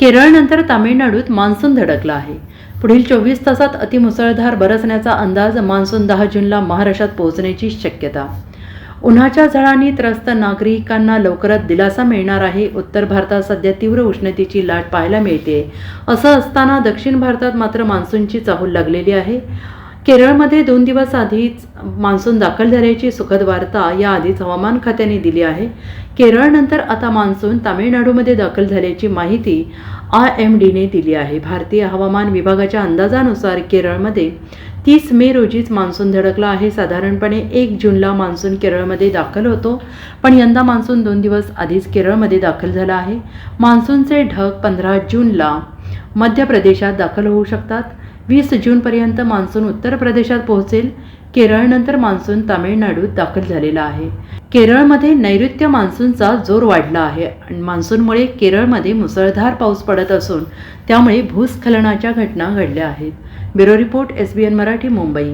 केरळनंतर तामिळनाडूत मान्सून धडकला आहे. पुढील चोवीस तासात अतिमुसळधार बरसण्याचा अंदाज मान्सून दहा जूनला महाराष्ट्रात पोहोचण्याची शक्यता. उन्हाच्या झळांनी त्रस्त नागरिकांना लवकरात दिलासा मिळणार आहे. उत्तर भारतात सध्या तीव्र उष्णतेची लाट पाहायला मिळते असं असताना दक्षिण भारतात मात्र मान्सूनची चाहूल लागलेली आहे. केरळमध्ये दोन दिवस आधीच मान्सून दाखल झाल्याची सुखद वार्ता या आधीच हवामान खात्याने दिली आहे. केरळनंतर आता मान्सून तामिळनाडूमध्ये दाखल झाल्याची माहिती आय एम डीने दिली आहे. भारतीय हवामान विभागाच्या अंदाजानुसार केरळमध्ये तीस मे रोजीच मान्सून धडकला आहे. साधारणपणे एक जूनला मान्सून केरळमध्ये दाखल होतो. पण यंदा मान्सून दोन दिवस आधीच केरळमध्ये दाखल झाला आहे. मान्सूनचे ढग पंधरा जूनला मध्य प्रदेशात दाखल होऊ शकतात. वीस जूनपर्यंत मान्सून उत्तर प्रदेशात पोहोचेल. केरळनंतर मान्सून तामिळनाडूत दाखल झालेला आहे. केरळमध्ये नैऋत्य मान्सूनचा जोर वाढला आहे. आणि मान्सूनमुळे केरळमध्ये मुसळधार पाऊस पडत असून त्यामुळे भूस्खलनाच्या घटना घडल्या आहेत. Bureau report S B N Marathi Mumbai.